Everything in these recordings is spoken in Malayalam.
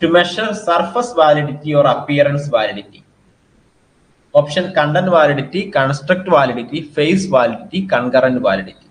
to measure surface validity or appearance validity. Option content validity, construct validity, phase validity, concurrent validity.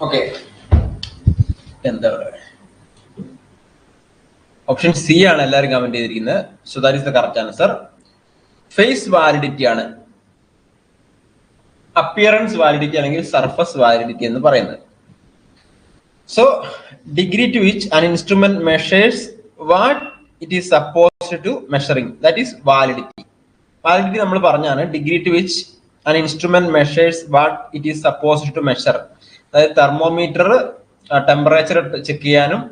Okay എന്താ പറയുക ഓപ്ഷൻ സി ആണ് എല്ലാവരും കമന്റ് ചെയ്തിരിക്കുന്നത്. So that is the correct answer face validity ആണ്. അപ്പിയറൻസ് വാലിഡിറ്റി അല്ലെങ്കിൽ സർഫസ് വാലിഡിറ്റി എന്ന് പറയുന്നത്. So degree to which an instrument measures what it is suppose to measuring that is validity validity നമ്മൾ പറഞ്ഞാണ് degree to which an instrument measures what it is suppose to measure അതായത് തെർമോമീറ്റർ ടെമ്പറേച്ചർ ചെക്ക് ചെയ്യാനും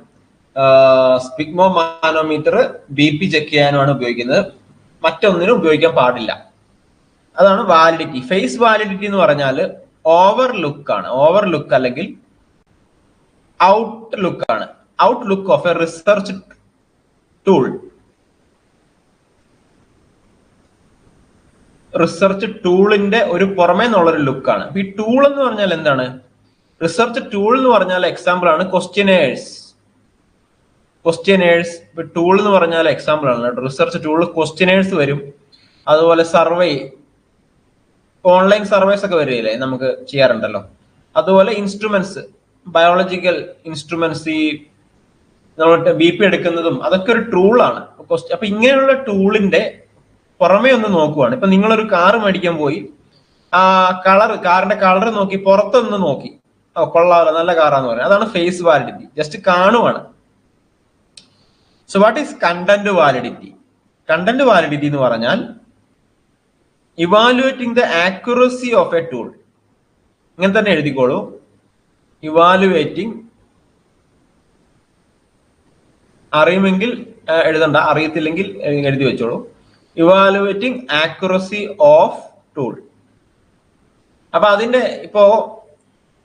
sphygmomanometer B P check ചെയ്യാനുമാണ് ഉപയോഗിക്കുന്നത്. മറ്റൊന്നിനും ഉപയോഗിക്കാൻ പാടില്ല. അതാണ് വാലിഡിറ്റി ഫേസ് വാലിഡിറ്റി എന്ന് പറഞ്ഞാൽ ഓവർ ലുക്ക് ആണ്. ഓവർ ലുക്ക് അല്ലെങ്കിൽ ഔട്ട് ലുക്ക് ആണ്. Outlook of a research tool research ടൂളിന്റെ ഒരു പുറമേ നിന്നുള്ളൊരു ലുക്കാണ് ഈ ടൂൾ എന്ന് പറഞ്ഞാൽ എന്താണ്? റിസർച്ച് ടൂൾ എന്ന് പറഞ്ഞാൽ എക്സാമ്പിൾ ആണ് ക്വസ്റ്റ്യനേഴ്സ് ക്വസ്റ്റ്യനേഴ്സ് ടൂൾ എന്ന് പറഞ്ഞാൽ എക്സാമ്പിൾ ആണ് റിസർച്ച് ടൂൾ ക്വസ്റ്റ്യനേഴ്സ് വരും. അതുപോലെ സർവേ ഓൺലൈൻ സർവേസ് ഒക്കെ വരില്ലേ? നമുക്ക് ചെയ്യാറുണ്ടല്ലോ. അതുപോലെ ഇൻസ്ട്രുമെന്റ്സ് ബയോളജിക്കൽ ഇൻസ്ട്രുമെന്റ്സ് ഈ നമ്മൾ ബി പി എടുക്കുന്നതും അതൊക്കെ ഒരു ടൂളാണ് അപ്പൊ ഇങ്ങനെയുള്ള ടൂളിന്റെ പുറമേ ഒന്ന് നോക്കുവാണ്. ഇപ്പൊ നിങ്ങളൊരു കാർ മേടിക്കാൻ പോയി. ആ കളർ കാറിന്റെ കളർ നോക്കി പുറത്തൊന്ന് നോക്കി. കൊള്ളാമല്ലോ നല്ല കാറാന്ന് പറയുന്നത് അതാണ് face validity just കാണുവാണ്. So what is content validity content validity എന്ന് പറഞ്ഞാൽ evaluating the accuracy of a tool ഇങ്ങനെ തന്നെ എഴുതിക്കോളൂ. ഇവാലുവേറ്റിംഗ് അറിയുമെങ്കിൽ എഴുതണ്ട. അറിയത്തില്ലെങ്കിൽ എഴുതി വെച്ചോളൂ. ഇവാലുവേറ്റിംഗ് ആക്യുറസി ഓഫ് ടൂൾ അപ്പൊ അതിന്റെ ഇപ്പോ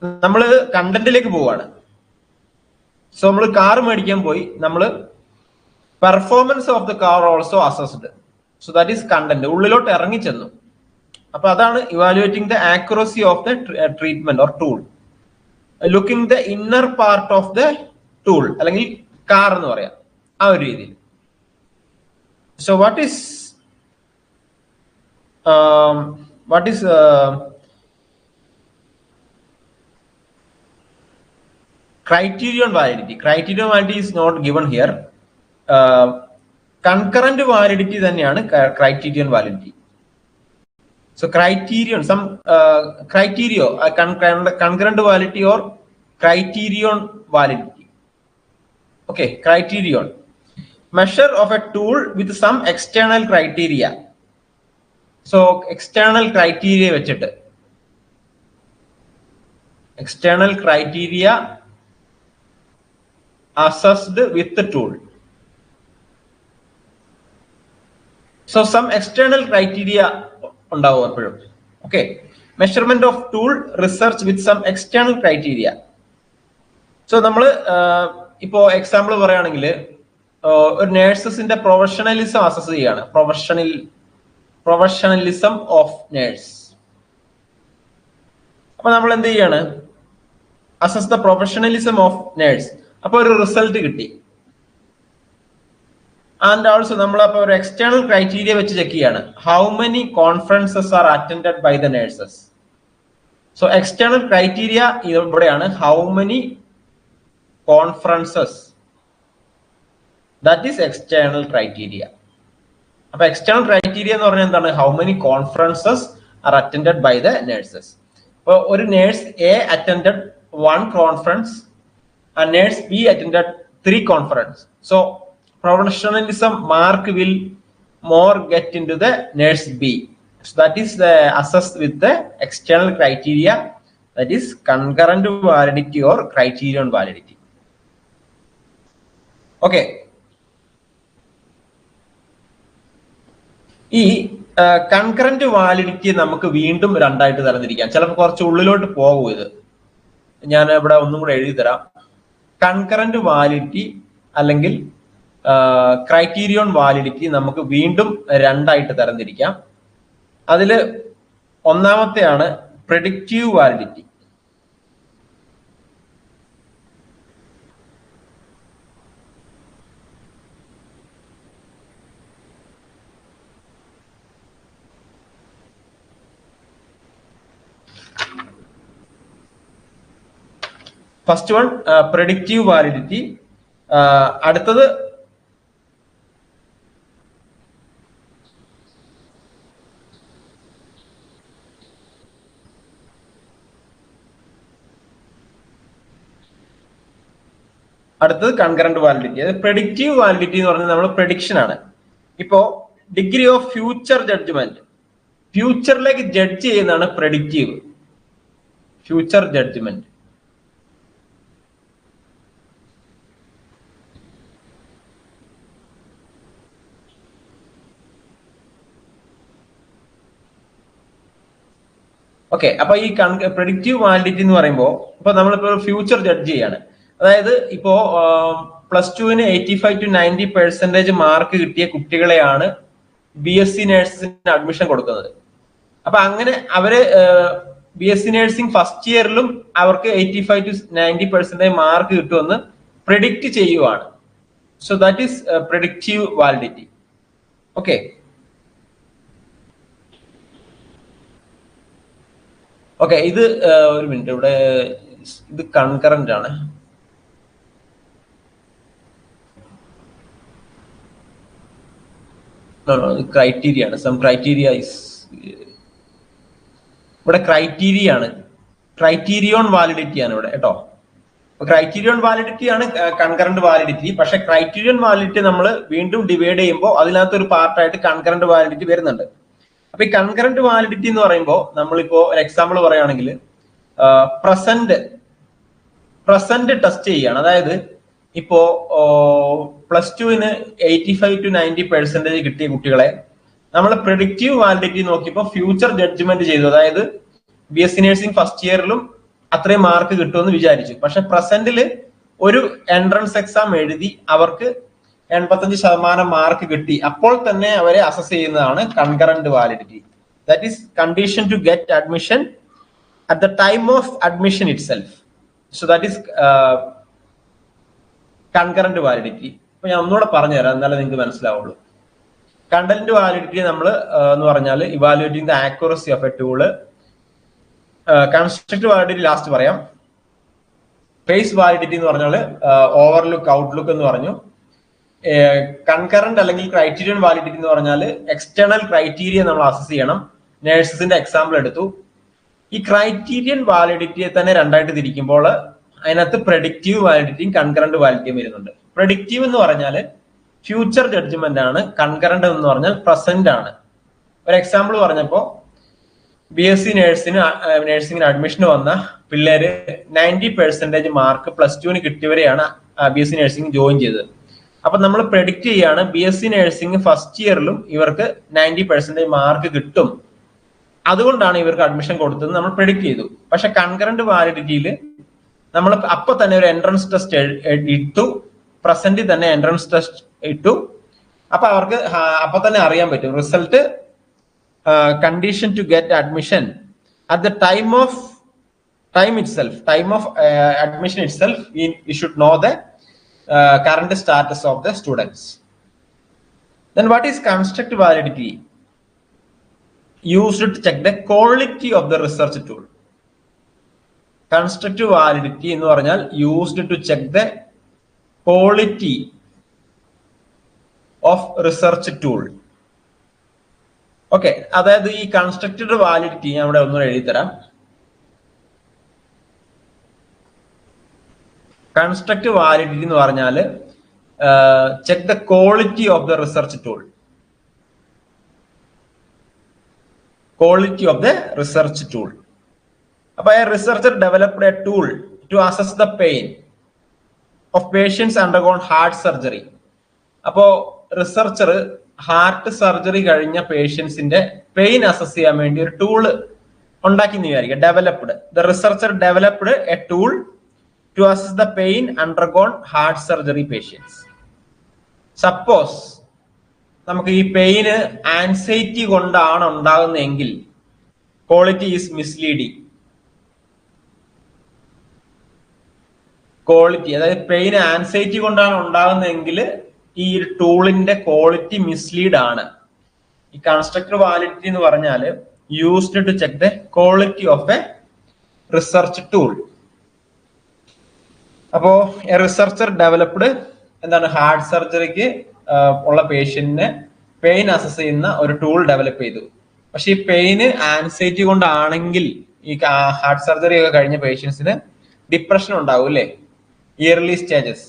നമ്മൾ കണ്ടന്റിലേക്ക് പോവാണ്. സോ നമ്മൾ കാർ മേടിക്കാൻ പോയി. നമ്മൾ performance of the car also assessed so that is content ഉള്ളിലോട്ട് ഇറങ്ങി ചെന്നു അപ്പൊ അതാണ് evaluating the accuracy of the treatment or tool looking the inner part of the tool അല്ലെങ്കിൽ കാർ എന്ന് പറയാം. ആ ഒരു രീതിയിൽ. So what is what is criterion validity criterion validity is not given here uh, concurrent validity തന്നെയാണ് so criterion some uh, criteria uh, concurrent validity or criterion validity okay criterion measure of a tool with some external criteria so external criteria വെച്ചിട്ട് external criteria assessed with the tool. So some external criteria ഉണ്ടാവും എപ്പോഴും. Okay measurement of tool research with some external criteria so നമ്മൾ ഇപ്പോ എക്സാമ്പിൾ പറയുകയാണെങ്കിൽ ഒരു നേഴ്സസിന്റെ പ്രൊഫഷണലിസം അസസ് ചെയ്യാണ് പ്രൊഫഷണൽ പ്രൊഫഷണലിസം ഓഫ് നേഴ്സ് അപ്പൊ നമ്മൾ എന്ത് ചെയ്യാണ്? Assess the professionalism of nurse അപ്പൊ ഒരു റിസൾട്ട് കിട്ടി. ആൻഡ് ഓൾസോ നമ്മൾ അപ്പൊ ഒരു എക്സ്റ്റേണൽ ക്രൈറ്റീരിയ വെച്ച് ചെക്ക് ചെയ്യാണ്. How many conferences are attended by the nurses so external criteria ഇവിടെയാണ്. How many conferences that is external criteria അപ്പൊ എക്സ്റ്റേണൽ ക്രൈറ്റീരിയ എന്ന് പറഞ്ഞാൽ എന്താണ്? How many conferences are attended by the nurses ഇപ്പൊ ഒരു nurse A attended one conference nurse B attended three conference. So professionalism mark will more get into the nurse B. So that is the assessed with the external criteria that is concurrent validity or criterion validity. Okay. ഈ കൺകറന്റ് വാലിഡിറ്റി നമുക്ക് വീണ്ടും രണ്ടായിട്ട് തരംതിരിക്കാം ചിലപ്പോൾ കുറച്ച് ഉള്ളിലോട്ട് പോകും ഇത് ഞാൻ ഇവിടെ ഒന്നും കൂടെ എഴുതി തരാം കൺകറന്റ് വാലിഡിറ്റി അല്ലെങ്കിൽ ക്രൈറ്റീരിയോൺ വാലിഡിറ്റി നമുക്ക് വീണ്ടും രണ്ടായിട്ട് തരംതിരിക്കാം. അതിൽ ഒന്നാമത്തെയാണ് predictive validity first one predictive validity അടുത്തത് അടുത്തത് കൺകറന്റ് വാലിഡിറ്റി അത് പ്രഡിക്റ്റീവ് വാലിഡിറ്റി എന്ന് പറഞ്ഞാൽ നമ്മൾ പ്രഡിക്ഷൻ ആണ്. ഇപ്പോ ഡിഗ്രി ഓഫ് ഫ്യൂച്ചർ ജഡ്ജ്മെന്റ് ഫ്യൂച്ചറിലേക്ക് ജഡ്ജ് ചെയ്യുന്നതാണ് പ്രഡിക്റ്റീവ് ഫ്യൂച്ചർ ജഡ്ജ്മെന്റ് ഓക്കെ അപ്പൊ ഈ പ്രഡിക്റ്റീവ് വാലിഡിറ്റി എന്ന് പറയുമ്പോൾ ഇപ്പൊ നമ്മളിപ്പോ ഫ്യൂച്ചർ ജഡ്ജ് ചെയ്യാണ്. അതായത് ഇപ്പോ പ്ലസ് ടുവിന് eighty five to ninety percentage mark കിട്ടിയ കുട്ടികളെയാണ് ബി എസ് സി നേഴ്സിന് അഡ്മിഷൻ കൊടുക്കുന്നത്. അപ്പൊ അങ്ങനെ അവർ B S C nursing first ഇയറിലും അവർക്ക് eighty five to ninety percentage mark കിട്ടുമെന്ന് പ്രിഡിക്റ്റ് ചെയ്യുവാണ്. So that is predictive validity okay okay ഇത് ഒരു മിനിറ്റ് ഇവിടെ ഇത് കൺകറന്റ് ആണ്. ക്രൈറ്റീരിയ ആണ്. സം ക്രൈറ്റീരിയ ഇസ് ഇവിടെ ക്രൈറ്റീരിയ ആണ്. ക്രൈറ്റീരിയോൺ വാലിഡിറ്റി ആണ് ഇവിടെ കേട്ടോ. ക്രൈറ്റീരിയോൺ വാലിഡിറ്റി ആണ് കൺകറന്റ് വാലിഡിറ്റി പക്ഷെ ക്രൈറ്റീരിയൻ വാലിഡിറ്റി നമ്മൾ വീണ്ടും ഡിവൈഡ് ചെയ്യുമ്പോൾ അതിനകത്ത് ഒരു പാർട്ടായിട്ട് കൺകറന്റ് വാലിഡിറ്റി വരുന്നുണ്ട്. അപ്പൊ ഈ കൺകറന്റ് വാലിഡിറ്റി എന്ന് പറയുമ്പോൾ നമ്മളിപ്പോ ഒരു എക്സാമ്പിൾ പറയുകയാണെങ്കിൽ പ്രസന്റ് പ്രസന്റ് ടെസ്റ്റ് ചെയ്യാണ് അതായത് ഇപ്പോ പ്ലസ് ടുവിന് eighty five to ninety percentage കിട്ടിയ കുട്ടികളെ നമ്മൾ പ്രിഡിക്റ്റീവ് വാലിഡിറ്റി നോക്കിയപ്പോൾ ഫ്യൂച്ചർ ജഡ്ജ്മെന്റ് ചെയ്തു. അതായത് B S C nursing first ഇയറിലും അത്രയും മാർക്ക് കിട്ടുമെന്ന് വിചാരിച്ചു. പക്ഷെ പ്രസന്റിൽ ഒരു എൻട്രൻസ് എക്സാം എഴുതി അവർക്ക് എൺപത്തഞ്ച് ശതമാനം മാർക്ക് കിട്ടി. അപ്പോൾ തന്നെ അവരെ അസസ് ചെയ്യുന്നതാണ് concurrent validity that is condition to get admission at the time of admission itself so that is concurrent validity അപ്പൊ ഞാൻ ഒന്നുകൂടെ പറഞ്ഞുതരാം എന്നാലേ നിങ്ങൾക്ക് മനസ്സിലാവുള്ളൂ. കണ്ടന്റ് വാലിഡിറ്റി നമ്മൾ എന്ന് പറഞ്ഞാൽ evaluating the accuracy of a tool construct validity last പറയാം. ഫേസ് വാലിഡിറ്റി എന്ന് പറഞ്ഞാൽ ഓവർലുക്ക് ഔട്ട്ലുക്ക് എന്ന് പറഞ്ഞു. കൺകറന്റ് അല്ലെങ്കിൽ ക്രൈറ്റീരിയൻ വാലിഡിറ്റി എന്ന് പറഞ്ഞാൽ എക്സ്റ്റേണൽ ക്രൈറ്റീരിയ നമ്മൾ അസസ് ചെയ്യണം. നേഴ്സസിന്റെ എക്സാമ്പിൾ എടുത്തു. ഈ ക്രൈറ്റീരിയൻ വാലിഡിറ്റിയെ തന്നെ രണ്ടായിട്ട് തിരിക്കുമ്പോൾ അതിനകത്ത് പ്രഡിക്റ്റീവ് വാലിഡിറ്റിയും കൺകറന്റ് വാലിഡിറ്റിയും വരുന്നുണ്ട്. പ്രഡിക്റ്റീവ് എന്ന് പറഞ്ഞാൽ ഫ്യൂച്ചർ ജഡ്ജ്മെന്റ് ആണ്. കൺകറന്റ് എന്ന് പറഞ്ഞാൽ പ്രസന്റ് ആണ്. ഒരു എക്സാമ്പിൾ പറഞ്ഞപ്പോൾ ബി എസ് സി നേഴ്സിന് നേഴ്സിംഗിന് അഡ്മിഷൻ വന്ന പിള്ളേര് നയന്റി പെർസെന്റേജ് മാർക്ക് പ്ലസ് ടുവിന് കിട്ടിയവരെയാണ് B S C nursing join ചെയ്തത്. അപ്പൊ നമ്മൾ പ്രെഡിക്റ്റ് ചെയ്യാണ് B S C nursing first ഇയറിലും ഇവർക്ക് നയന്റി പെർസെന്റേജ് മാർക്ക് കിട്ടും. അതുകൊണ്ടാണ് ഇവർക്ക് അഡ്മിഷൻ കൊടുത്തത് നമ്മൾ പ്രെഡിക്റ്റ് ചെയ്തു. പക്ഷെ കൺകറന്റ് വാലിഡിറ്റിയിൽ നമ്മൾ അപ്പൊ തന്നെ ഒരു എൻട്രൻസ് ടെസ്റ്റ് ഇട്ടു. പ്രസന്റിൽ തന്നെ എൻട്രൻസ് ടെസ്റ്റ് ഇട്ടു. അപ്പൊ അവർക്ക് അപ്പൊ തന്നെ അറിയാൻ പറ്റും. Result condition to get admission at the time of time itself time of admission itself should know the uh, current status of the students. Then what is construct validity? Used to check the quality of the research tool. Construct validity എന്ന് പറഞ്ഞാൽ used to check the quality of research tool. Okay അതായത് ഈ കൺസ്ട്രക്റ്റഡ് വാലിഡിറ്റി ഞാൻ ഇവിടെ ഒന്നും എഴുതി തരാം കൺസ്ട്രക്ട് വാലിഡിറ്റി എന്ന് പറഞ്ഞാൽ check the quality of the research tool quality of the research tool അപ്പൊ a researcher developed a tool to assess the pain of patients undergone heart surgery അപ്പോ റിസർച്ചർ ഹാർട്ട് സർജറി കഴിഞ്ഞ പേഷ്യൻസിന്റെ പെയിൻ അസസ് ചെയ്യാൻ വേണ്ടി ഒരു ടൂൾ ഉണ്ടാക്കി എന്ന് വിചാരിക്കുക. Developed the researcher developed a tool to assess the pain undergone heart surgery patients. Suppose നമുക്ക് ഈ പെയിന് ആൻസൈറ്റി കൊണ്ടാണ് ഉണ്ടാകുന്നതെങ്കിൽ ക്വാളിറ്റി ഈസ് മിസ്ലീഡിങ് ക്വാളിറ്റി അതായത് പെയിൻ ആൻസൈറ്റി കൊണ്ടാണ് ഉണ്ടാകുന്നതെങ്കിൽ ഈ ടൂളിന്റെ ക്വാളിറ്റി മിസ്ലീഡ് ആണ്. ഈ കൺസ്ട്രക്ടർ വാലിഡിറ്റി എന്ന് പറഞ്ഞാൽ used to check the quality of a research tool അപ്പോ റിസർച്ചർ ഡെവലപ്ഡ് എന്താണ് ഹാർട്ട് സർജറിക്ക് ഉള്ള പേഷ്യന്റിന് പെയിൻ അസസ് ചെയ്യുന്ന ഒരു ടൂൾ ഡെവലപ്പ് ചെയ്തു. പക്ഷെ ഈ പെയിന് ആൻസൈറ്റി കൊണ്ടാണെങ്കിൽ ഈ ഹാർട്ട് സർജറി ഒക്കെ കഴിഞ്ഞ പേഷ്യൻസിന് ഡിപ്രഷൻ ഉണ്ടാവും അല്ലേ ഇയർലി സ്റ്റേജസ്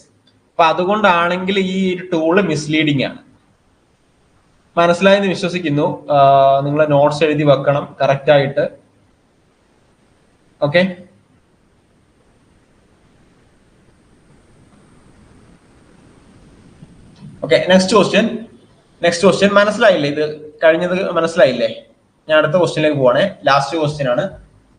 അപ്പൊ അതുകൊണ്ടാണെങ്കിൽ ഈ ടൂൾ മിസ്ലീഡിംഗ് ആണ്. മനസ്സിലായെന്ന് വിശ്വസിക്കുന്നു. നിങ്ങൾ നോട്ട്സ് എഴുതി വെക്കണം കറക്റ്റ് ആയിട്ട്. Okay okay next question next question മനസ്സിലായില്ലേ? ഇത് കഴിഞ്ഞത് മനസ്സിലായില്ലേ? ഞാൻ അടുത്ത ക്വസ്റ്റ്യനിലേക്ക് പോവാണേ. ലാസ്റ്റ് ക്വസ്റ്റ്യൻ ആണ്.